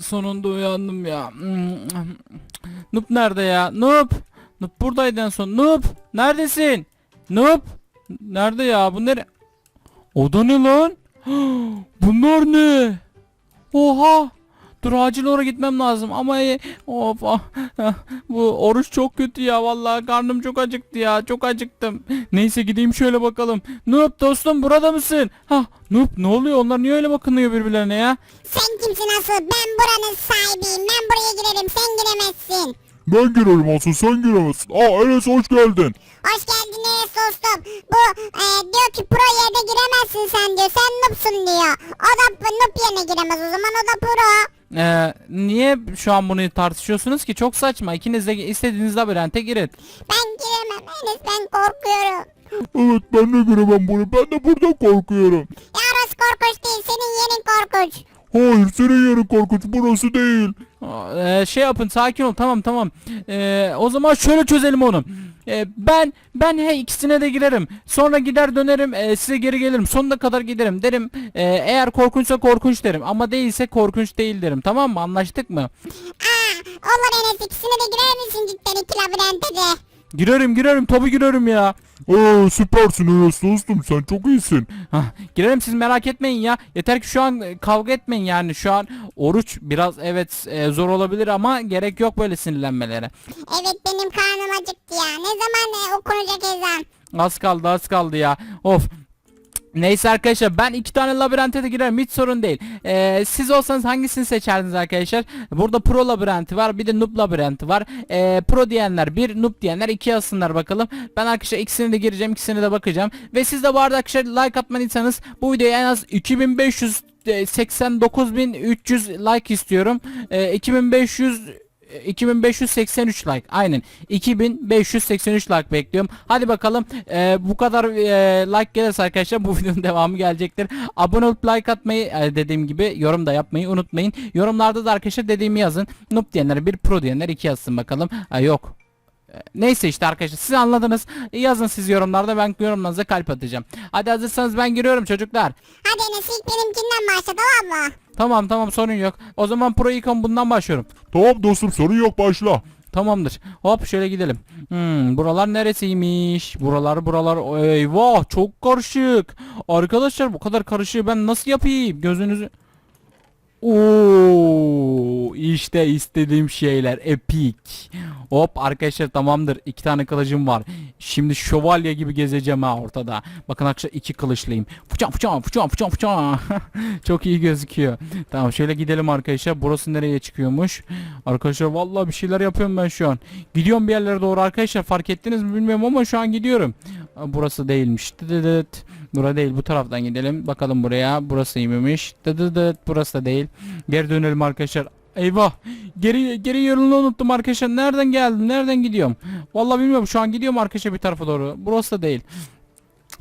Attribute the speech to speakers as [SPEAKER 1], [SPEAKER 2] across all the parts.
[SPEAKER 1] Sonunda uyandım ya. Nup nerede ya? Nup. Nup buradaydı en son. Nup. Neredesin? Nup. Nerede ya? Bu nere? O da ne lan? Bunlar ne? Oha. Dur acil oraya gitmem lazım ama e, of ah, ah, bu oruç çok kötü ya vallahi karnım çok acıktı ya çok acıktım. Neyse gideyim şöyle bakalım. Noob dostum burada mısın? Ha Noob ne oluyor onlar niye öyle bakınıyor birbirlerine ya?
[SPEAKER 2] Sen kimsin asıl? Ben buranın sahibiyim. Ben buraya girerim. Sen giremezsin.
[SPEAKER 3] Ben girerim asıl sen giremezsin. Aa Enes hoş geldin.
[SPEAKER 2] Hoş geldiniz dostum. Bu e, diyor ki pro yerde giremezsin sen diyor. Sen noobsun diyor. O da noob yerine giremez o zaman o da pro.
[SPEAKER 1] Ee, niye şu an bunu tartışıyorsunuz ki? Çok saçma. İkiniz de istediğiniz labirente girin.
[SPEAKER 2] Ben giremem Enes ben korkuyorum.
[SPEAKER 3] Evet ben de giremem buraya. Ben de buradan korkuyorum.
[SPEAKER 2] Ya orası korkunç değil. Senin yerin korkunç.
[SPEAKER 3] Hayır senin yerin korkunç burası değil.
[SPEAKER 1] Ee, şey yapın sakin ol tamam tamam. Ee, o zaman şöyle çözelim onu. Ee, ben ben he ikisine de girerim. Sonra gider dönerim ee, size geri gelirim. Sonuna kadar giderim derim. Ee, eğer korkunçsa korkunç derim. Ama değilse korkunç değil derim. Tamam mı? Anlaştık mı?
[SPEAKER 2] Aa, olur Enes ikisine de girer misin cidden iki labirente de?
[SPEAKER 1] Girerim girerim tabii girerim ya.
[SPEAKER 3] Ee, süpersin Enes dostum sen çok iyisin.
[SPEAKER 1] Hah, girerim siz merak etmeyin ya. Yeter ki şu an e, kavga etmeyin yani. Şu an oruç biraz evet e, zor olabilir ama gerek yok böyle sinirlenmelere.
[SPEAKER 2] Evet benim karnım acıktı ya. Ne zaman e, okunacak ezan?
[SPEAKER 1] Az kaldı az kaldı ya. Of. Neyse arkadaşlar ben iki tane labirente de girerim hiç sorun değil. Ee, siz olsanız hangisini seçerdiniz arkadaşlar? Burada pro labirenti var bir de noob labirenti var. Ee, pro diyenler bir noob diyenler iki yazsınlar bakalım. Ben arkadaşlar ikisini de gireceğim ikisini de bakacağım. Ve siz de bu arada arkadaşlar like atmadıysanız bu videoya en az 2500 e, 89.300 like istiyorum. Ee, 2500 2583 like. Aynen. 2583 like bekliyorum. Hadi bakalım. Ee, bu kadar e, like gelirse arkadaşlar bu videonun devamı gelecektir. Abone olup like atmayı e, dediğim gibi yorum da yapmayı unutmayın. Yorumlarda da arkadaşlar dediğimi yazın. Noob diyenler bir pro diyenler iki yazsın bakalım. Aa, yok. E, Neyse işte arkadaşlar siz anladınız yazın siz yorumlarda ben yorumlarınıza kalp atacağım hadi hazırsanız ben giriyorum çocuklar
[SPEAKER 2] Hadi Enes ilk benimkinden başla tamam mı?
[SPEAKER 1] Tamam tamam sorun yok o zaman pro ikon bundan başlıyorum
[SPEAKER 3] Tamam dostum sorun yok başla.
[SPEAKER 1] Tamamdır. Hop şöyle gidelim. Hmm, buralar neresiymiş? Buralar buralar. Eyvah çok karışık. Arkadaşlar bu kadar karışığı ben nasıl yapayım? Gözünüzü... Oo, işte istediğim şeyler epik. Hop arkadaşlar tamamdır. İki tane kılıcım var. Şimdi şövalye gibi gezeceğim ha ortada. Bakın arkadaşlar iki kılıçlıyım. Fıçam fıçam fıçam fıçam fıçam. Çok iyi gözüküyor. Tamam şöyle gidelim arkadaşlar. Burası nereye çıkıyormuş? Arkadaşlar vallahi bir şeyler yapıyorum ben şu an. Gidiyorum bir yerlere doğru arkadaşlar. Fark ettiniz mi bilmiyorum ama şu an gidiyorum. Burası değilmiş. Dıdıdıt. Bura değil bu taraftan gidelim. Bakalım buraya. Burasıymış. Dıdıdıt. Burası da değil. Geri dönelim arkadaşlar. Eyvah. Geri geri yolunu unuttum arkadaşlar. Nereden geldim? Nereden gidiyorum? Vallahi bilmiyorum. Şu an gidiyorum arkadaşlar bir tarafa doğru. Burası da değil.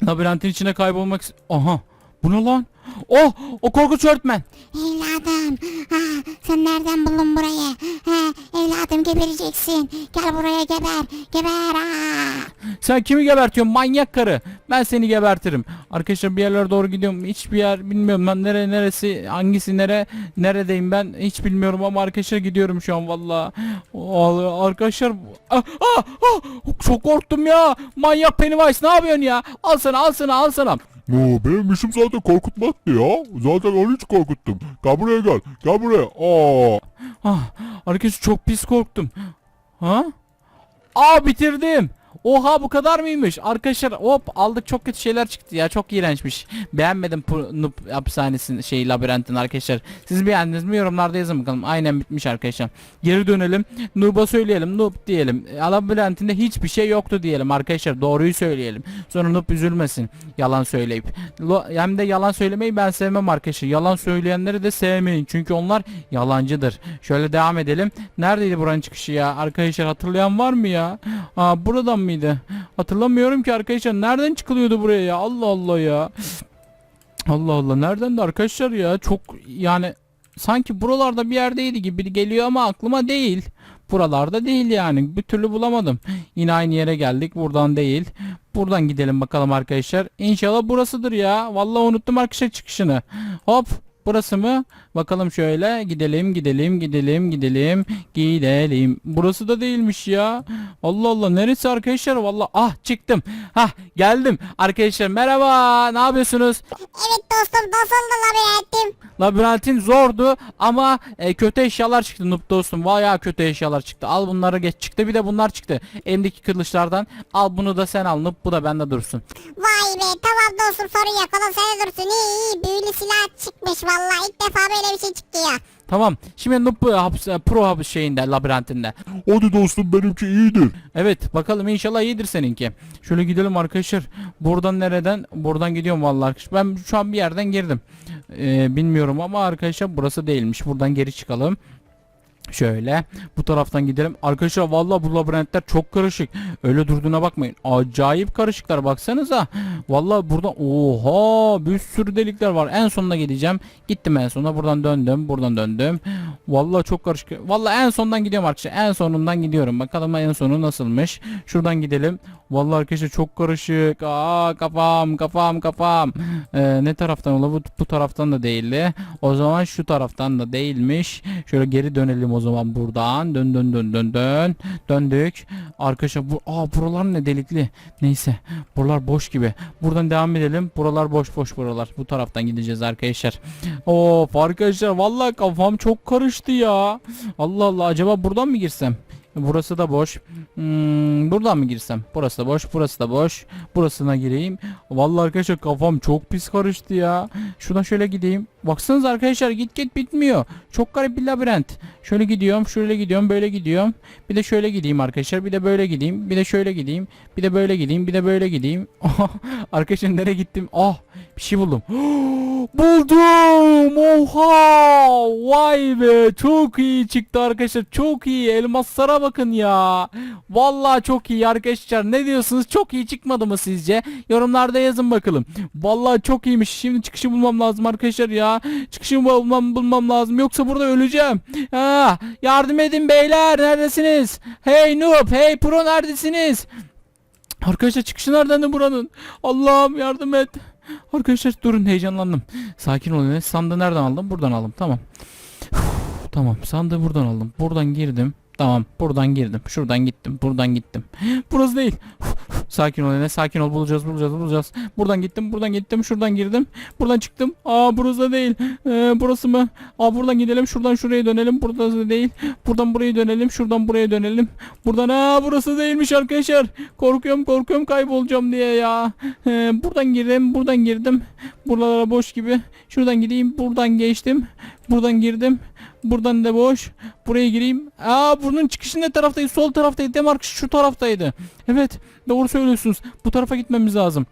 [SPEAKER 1] Labirentin içine kaybolmak Aha. Bu ne lan? Oh! O korkunç öğretmen.
[SPEAKER 2] Evladım sen nereden buldun burayı? Ha, evladım gebereceksin. Gel buraya geber. Geber ha.
[SPEAKER 1] Sen kimi gebertiyorsun manyak karı? Ben seni gebertirim. Arkadaşlar bir yerlere doğru gidiyorum. Hiçbir yer bilmiyorum ben nere neresi hangisi nere neredeyim ben hiç bilmiyorum ama arkadaşlar gidiyorum şu an valla. Arkadaşlar ah, ah, ah, çok korktum ya. Manyak Pennywise ne yapıyorsun ya? Al sana al sana al sana.
[SPEAKER 3] Oo, benim işim zaten korkutmaktı ya. Zaten onu hiç korkuttum. Gel buraya gel. Gel buraya. Aa.
[SPEAKER 1] Ah, arkadaşlar çok pis korktum. Ha? Aa bitirdim. Oha bu kadar mıymış? Arkadaşlar hop aldık çok kötü şeyler çıktı ya çok iğrençmiş. Beğenmedim noob hapishanesinin şey labirentin arkadaşlar. Siz beğendiniz mi yorumlarda yazın bakalım. Aynen bitmiş arkadaşlar. Geri dönelim. Noob'a söyleyelim. Noob diyelim. E, Labirentinde hiçbir şey yoktu diyelim arkadaşlar. Doğruyu söyleyelim. Sonra noob üzülmesin. Yalan söyleyip. Hem de yalan söylemeyi ben sevmem arkadaşlar. Yalan söyleyenleri de sevmeyin. Çünkü onlar yalancıdır. Şöyle devam edelim. Neredeydi buranın çıkışı ya? Arkadaşlar hatırlayan var mı ya? Aa buradan mıydı? Hatırlamıyorum ki arkadaşlar. Nereden çıkılıyordu buraya ya? Allah Allah ya. Allah Allah. Nereden de arkadaşlar ya? Çok yani sanki buralarda bir yerdeydi gibi geliyor ama aklıma değil. Buralarda değil yani. Bir türlü bulamadım. Yine aynı yere geldik. Buradan değil. Buradan gidelim bakalım arkadaşlar. İnşallah burasıdır ya. Vallahi unuttum arkadaşlar çıkışını. Hop. Burası mı? Bakalım şöyle gidelim gidelim gidelim gidelim gidelim. Burası da değilmiş ya. Allah Allah neresi arkadaşlar? Vallahi ah çıktım. Hah geldim. Arkadaşlar merhaba. Ne yapıyorsunuz?
[SPEAKER 2] evet dostum nasıldı labirentim?
[SPEAKER 1] Labirentin zordu ama e, kötü eşyalar çıktı Noob dostum. Bayağı kötü eşyalar çıktı. Al bunları geç çıktı. Bir de bunlar çıktı. Elimdeki kılıçlardan. Al bunu da sen al Noob. Bu da bende dursun.
[SPEAKER 2] Vay be tamam dostum sorun yok oğlum sen de dursun iyi iyi silah çıkmış vallahi ilk defa böyle bir şey çıktı ya.
[SPEAKER 1] Tamam. Şimdi Noob haps- e, Pro hapis şeyinde labirentinde.
[SPEAKER 3] Hadi dostum benimki iyidir.
[SPEAKER 1] Evet bakalım inşallah iyidir seninki. Şöyle gidelim arkadaşlar. Buradan nereden? Buradan gidiyorum vallahi arkadaşlar. Ben şu an bir yerden girdim. Ee, bilmiyorum ama arkadaşlar burası değilmiş. Buradan geri çıkalım. Şöyle bu taraftan gidelim. Arkadaşlar vallahi bu labirentler çok karışık. Öyle durduğuna bakmayın. Acayip karışıklar baksanıza. Vallahi burada oha bir sürü delikler var. En sonuna gideceğim. Gittim en sonuna. Buradan döndüm. Buradan döndüm. Vallahi çok karışık. Vallahi en sondan gidiyorum arkadaşlar. En sonundan gidiyorum. Bakalım en sonu nasılmış. Şuradan gidelim. Vallahi arkadaşlar çok karışık. Aa kafam kafam kafam. Ee, ne taraftan ola bu, bu taraftan da değildi. O zaman şu taraftan da değilmiş. Şöyle geri dönelim o zaman buradan. Dön dön dön dön dön. Döndük. Arkadaşlar bu aa buralar ne delikli. Neyse. Buralar boş gibi. Buradan devam edelim. Buralar boş boş buralar. Bu taraftan gideceğiz arkadaşlar. Of arkadaşlar vallahi kafam çok karıştı ya. Allah Allah acaba buradan mı girsem? Burası da boş. Hmm, buradan mı girsem? Burası da boş, burası da boş. Burasına gireyim. Vallahi arkadaşlar kafam çok pis karıştı ya. Şuradan şöyle gideyim. Baksanıza arkadaşlar git git bitmiyor. Çok garip bir labirent. Şöyle gidiyorum, şöyle gidiyorum, böyle gidiyorum. Bir de şöyle gideyim arkadaşlar. Bir de böyle gideyim. Bir de şöyle gideyim. Bir de böyle gideyim. Bir de böyle gideyim. arkadaşlar nereye gittim? Ah bir şey buldum. Buldum. Oha. Vay be. Çok iyi çıktı arkadaşlar. Çok iyi. Elmaslara bakın ya. Vallahi çok iyi arkadaşlar. Ne diyorsunuz? Çok iyi çıkmadı mı sizce? Yorumlarda yazın bakalım. Vallahi çok iyiymiş. Şimdi çıkışı bulmam lazım arkadaşlar ya. Çıkışı bulmam, bulmam lazım. Yoksa burada öleceğim. Ha, yardım edin beyler. Neredesiniz? Hey noob. Hey pro neredesiniz? Arkadaşlar çıkışı nereden buranın? Allah'ım yardım et. Arkadaşlar durun heyecanlandım. Sakin olun. Sandığı nereden aldım? Buradan aldım. Tamam. Uf, tamam sandığı buradan aldım. Buradan girdim. Tamam buradan girdim. Şuradan gittim. Buradan gittim. Burası değil. Sakin ol Enes. Sakin ol. Bulacağız bulacağız bulacağız. Buradan gittim. Buradan gittim. Şuradan girdim. Buradan çıktım. Aa burası da değil. Ee, burası mı? Aa buradan gidelim. Şuradan şuraya dönelim. Burası da değil. Buradan buraya dönelim. Şuradan buraya dönelim. Buradan aa burası değilmiş arkadaşlar. Korkuyorum korkuyorum kaybolacağım diye ya. Ee, buradan girdim. Buradan girdim. Buralara boş gibi. Şuradan gideyim. Buradan geçtim. Buradan girdim. Buradan da boş. Buraya gireyim. Aa bunun çıkışı ne taraftaydı? Sol taraftaydı. Demark şu taraftaydı. Evet. Doğru söylüyorsunuz. Bu tarafa gitmemiz lazım.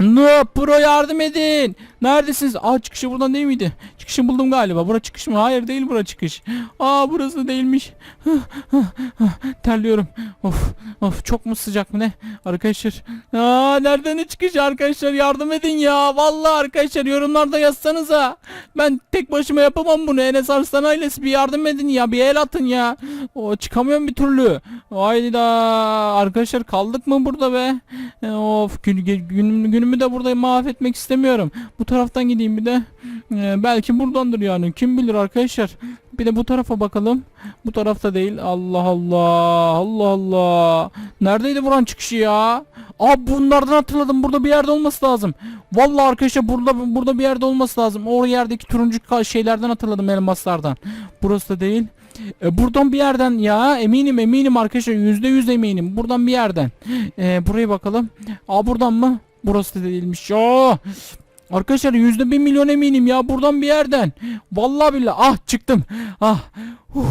[SPEAKER 1] No pro yardım edin. Neredesiniz? Aa çıkışı buradan değil miydi? Çıkışı buldum galiba. Bura çıkış mı? Hayır değil bura çıkış. Aa burası değilmiş. Terliyorum. Of of çok mu sıcak mı ne? Arkadaşlar. Aa nereden çıkış arkadaşlar yardım edin ya. Vallahi arkadaşlar yorumlarda yazsanıza. Ben tek başıma yapamam bunu. Enes Arslan ailesi bir yardım edin ya. Bir el atın ya. O çıkamıyorum bir türlü. Hayda arkadaşlar kaldık mı burada be? E, Of gün, gün, günümü de burada mahvetmek istemiyorum. Bu taraftan gideyim bir de. E, belki buradandır yani. Kim bilir arkadaşlar. Bir de bu tarafa bakalım. Bu tarafta değil. Allah Allah. Allah Allah. Neredeydi buranın çıkışı ya? Aa bunlardan hatırladım. Burada bir yerde olması lazım. Vallahi arkadaşlar burada burada bir yerde olması lazım. O yerdeki turuncu şeylerden hatırladım elmaslardan. Burası da değil. E, buradan bir yerden ya eminim eminim arkadaşlar yüzde yüz eminim buradan bir yerden e, buraya bakalım Aa buradan mı burası da değilmiş ya arkadaşlar yüzde bir milyon eminim ya buradan bir yerden vallahi billahi ah çıktım ah huh.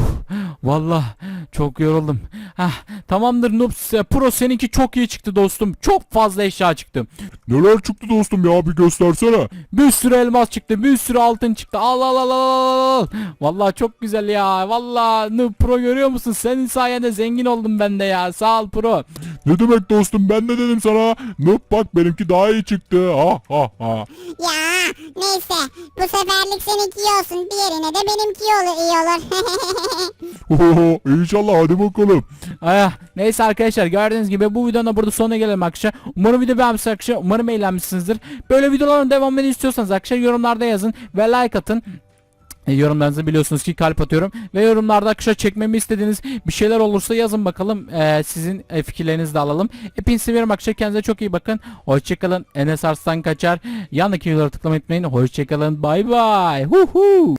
[SPEAKER 1] vallahi çok yoruldum ah tamamdır Noobs e, Pro seninki çok iyi çıktı dostum çok fazla eşya çıktı
[SPEAKER 3] Neler çıktı dostum ya bir göstersene.
[SPEAKER 1] bir sürü elmas çıktı, bir sürü altın çıktı. Al al al al al. Vallahi çok güzel ya. Vallahi Noob Pro görüyor musun? Senin sayende zengin oldum ben de ya. Sağ ol Pro.
[SPEAKER 3] Ne demek dostum ben de dedim sana. Noob bak benimki daha iyi çıktı. Ha ha ha.
[SPEAKER 2] Ya neyse bu seferlik seninki iyi olsun diğerine de benimki olur iyi olur.
[SPEAKER 3] Oho, İnşallah hadi bakalım.
[SPEAKER 1] Ah, neyse arkadaşlar gördüğünüz gibi bu videonun da burada sonuna gelelim arkadaşlar. Umarım video beğenmişsiniz arkadaşlar. Umarım eğlenmişsinizdir. Böyle videoların devamını istiyorsanız arkadaşlar yorumlarda yazın ve like atın. E, yorumlarınızı biliyorsunuz ki kalp atıyorum. Ve yorumlarda arkadaşlar çekmemi istediğiniz bir şeyler olursa yazın bakalım. E, sizin e, fikirlerinizi de alalım. Hepinizi seviyorum arkadaşlar. Kendinize çok iyi bakın. Hoşçakalın. Enes Arslan Kaçar. Yanındaki videoları tıklamayı unutmayın. Hoşçakalın. Bay bay. Hu.